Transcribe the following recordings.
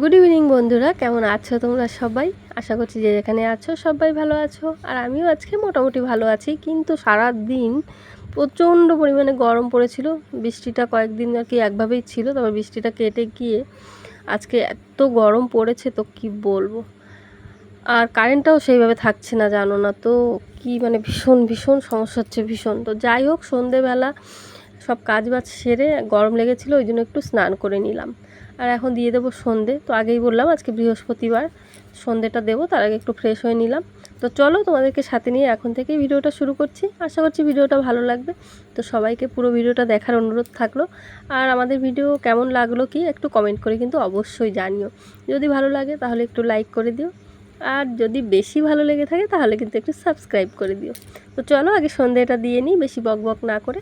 Good evening বন্ধুরা। কেমন আছো তোমরা সবাই? আশা করছি যে যেখানে আছো সবাই ভালো আছো। আর আমিও আজকে মোটামুটি ভালো আছি, কিন্তু সারা দিন প্রচণ্ড পরিমাণে গরম পড়েছিল। বৃষ্টিটা কয়েকদিন আর কি একভাবেই ছিল, তবে বৃষ্টিটা কেটে গিয়ে আজকে এত গরম পড়েছে তো কি বলব? আর কারেন্টটাও সেইভাবে থাকছে না, জানো না তো? কি মানে ভীষণ ভীষণ সমস্যা হচ্ছে, ভীষণ। তো যাই হোক, সন্ধেবেলা সব কাজ বাজ সেরে গরম লেগেছিলো, ওই জন্য একটু স্নান করে নিলাম। আর এখন দিয়ে দেবো সন্ধে। তো আগেই বললাম আজকে বৃহস্পতিবার, সন্ধেটা দেবো, তার আগে একটু ফ্রেশ হয়ে নিলাম। তো চলো তোমাদেরকে সাথে নিয়ে এখন থেকেই ভিডিওটা শুরু করছি। আশা করছি ভিডিওটা ভালো লাগবে। তো সবাইকে পুরো ভিডিওটা দেখার অনুরোধ থাকল। আর আমাদের ভিডিও কেমন লাগল কি একটু কমেন্ট করে কিন্তু অবশ্যই জানিও। যদি ভালো লাগে তাহলে একটু লাইক করে দিও। আর যদি বেশি ভালো লেগে থাকে তাহলে কিন্তু একটু সাবস্ক্রাইব করে দিও। তো চলো আগে সন্ধেটা দিয়ে নিই, বেশি বক বক না করে।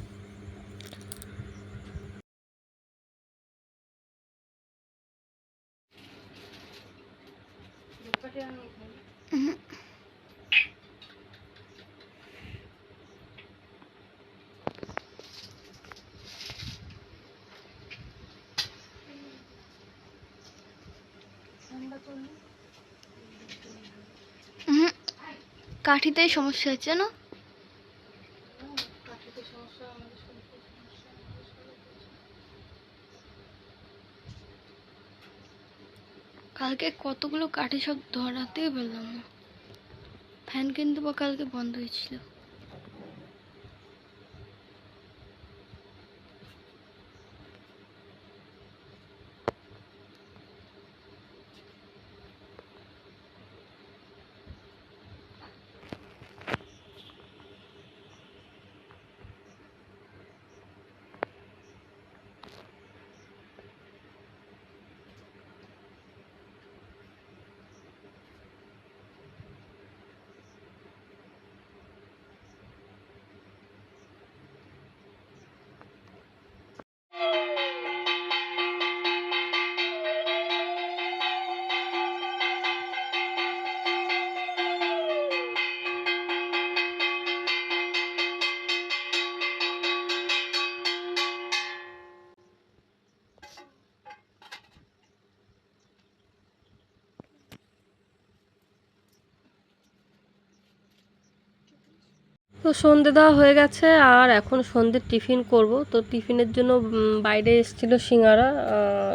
কাঠিতেই সমস্যা হচ্ছে না কালকে কতগুলো কাঠি সব ধরাতেই পারলাম না। ফ্যান কিন্তু কালকে বন্ধ হয়েছিল। তো সন্ধে দেওয়া হয়ে গেছে আর এখন সন্ধে টিফিন করব। তো টিফিনের জন্য বাইরে এসেছিল সিঙ্গারা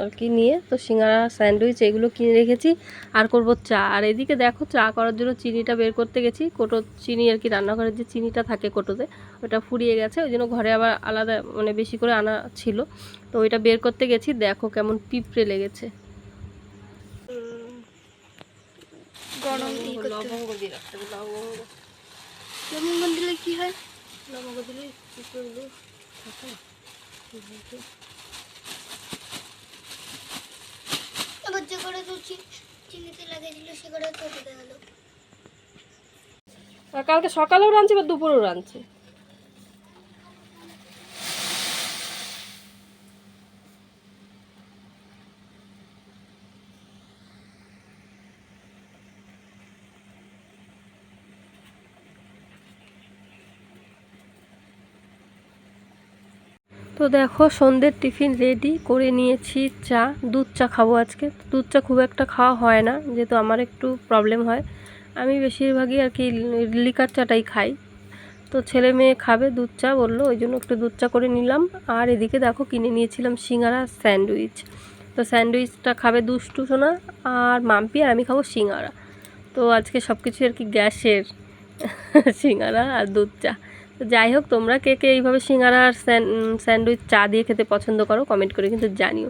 আর কি নিয়ে। তো সিঙ্গারা স্যান্ডউইচ এগুলো কিনে রেখেছি। আর করব চা। আর এদিকে দেখো চা করার জন্য চিনিটা বের করতে গেছি। কোটো চিনি আর কি রান্নাঘরের যে চিনিটা থাকে কোটোতে ওটা ফুরিয়ে গেছে। ওই জন্য ঘরে আবার আলাদা মানে বেশি করে আনা ছিল। তো ওইটা বের করতে গেছি। দেখো কেমন পিঁপড়ে লেগেছে। গরম হয়। লবঙ্গ দিয়ে রাখতে হবে, লবঙ্গ। লবঙ্গ দিলে কি হয়? লবঙ্গ দিলে থাকে। আবার যে করে চিনিতে লাগিয়েছিল সে করে গেল কালকে সকালেও রাঁধছে বা দুপুরেও রাঁধছি। তো দেখো, সন্ধ্যের টিফিন রেডি করে নিয়েছি চা, দুধ চা খাব আজকে। দুধ চা খুব একটা খাওয়া হয় না, যেহেতু আমার একটু প্রবলেম হয়। আমি বেশিরভাগই আর কি লিকার চাটাই খাই। তো ছেলে মেয়ে খাবে, দুধ চা বলল, ওই জন্য একটু দুধ চা করে নিলাম। আর এদিকে দেখো, কিনে নিয়েছিলাম সিঙ্গারা স্যান্ডউইচ। তো স্যান্ডউইচটা খাবে দুষ্টু সোনা আর মাম্পি, আর আমি খাব সিঙ্গারা। তো আজকে সব কিছু আর কি গ্যাসের সিঙ্গারা আর দুধ চা। তো যাই হোক, তোমরা কে কে এইভাবে সিঙ্গারা আর স্যান্ডউইচ চা দিয়ে খেতে পছন্দ করো, কমেন্ট করে কিন্তু জানিও।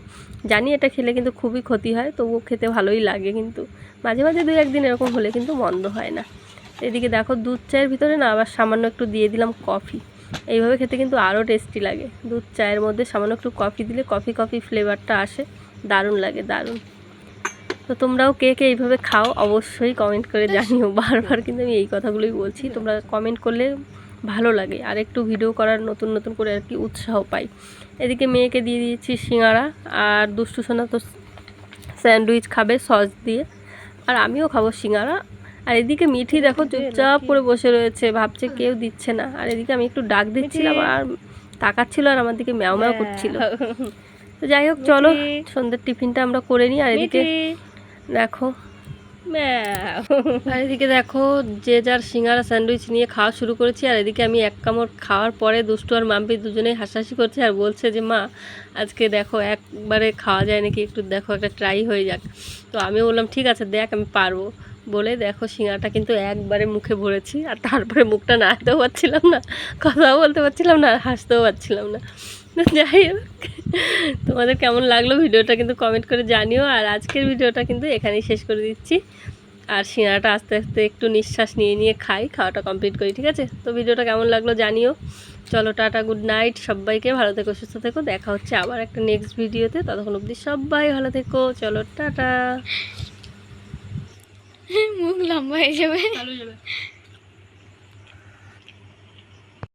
জানি এটা খেলে কিন্তু খুবই ক্ষতি হয়, তবুও খেতে ভালোই লাগে কিন্তু। মাঝে মাঝে দু একদিন এরকম হলে কিন্তু মন্দ হয় না। এদিকে দেখো, দুধ চায়ের ভিতরে না আবার সামান্য একটু দিয়ে দিলাম কফি। এইভাবে খেতে কিন্তু আরও টেস্টি লাগে। দুধ চায়ের মধ্যে সামান্য একটু কফি দিলে কফি কফি ফ্লেভারটা আসে, দারুণ লাগে, দারুণ। তো তোমরাও কে কে এইভাবে খাও অবশ্যই কমেন্ট করে জানিও। বারবার কিন্তু আমি এই কথাগুলোই বলছি। তোমরা কমেন্ট করলে ভালো লাগে। আর একটু ভিডিও করার নতুন নতুন করে আর কি উৎসাহ পাই। এদিকে মেয়েকে দিয়ে দিয়েছি সিঙ্গারা আর দুষ্টু সোনা তো স্যান্ডউইচ খাবে সস দিয়ে। আর আমিও খাব সিঙ্গারা। আর এদিকে মিঠি দেখো চুপচাপ করে বসে রয়েছে ভাবছে কেউ দিচ্ছে না। আর এদিকে আমি একটু ডাক দিচ্ছিলাম আর তাকাচ্ছিল আর আমার দিকে ম্যাও ম্যাও করছিল। তো যাই হোক চলো সন্ধ্যের টিফিনটা আমরা করে নিই। আর এদিকে দেখো আর এদিকে দেখো, যে যার সিঙ্গারা স্যান্ডউইচ নিয়ে খাওয়া শুরু করেছি, আর এদিকে আমি এক কামড় খাওয়ার পরে দুষ্টু আর মাম্পি দুজনেই হাসাহাসি করছে আর বলছে যে, মা, আজকে দেখো একবারে খাওয়া যায় নাকি? একটু দেখো, একটা ট্রাই হয়ে যাক। তো আমি বললাম, ঠিক আছে, দেখ, আমি পারব। বলে দেখো, সিঙ্গারাটা কিন্তু একবারে মুখে ভরেছি, আর তারপরে মুখটা নাড়তেও পারছিলাম না, কথাও বলতে পারছিলাম না, আর হাসতেও পারছিলাম না। যাই হোক। তোমাদের কেমন লাগল ভিডিওটা কিন্তু কমেন্ট করে জানিও। আর আজকের ভিডিওটা কিন্তু এখানেই শেষ করে দিচ্ছি। আর সিঙ্গারাটা আস্তে আস্তে একটু নিঃশ্বাস নিয়ে নিয়ে খাই খাওয়াটা কমপ্লিট করি ঠিক আছে? তো ভিডিওটা কেমন লাগল জানিও। চলো টাটা গুড নাইট সবাইকে ভালো থেকো সুস্থ থেকো। দেখা হচ্ছে আবার একটা নেক্সট ভিডিওতে। ততক্ষণ অবধি সবাই ভালো থেকো। চলো টাটা। মুখ লম্বা হয়ে যাবে। ভালো যাবে।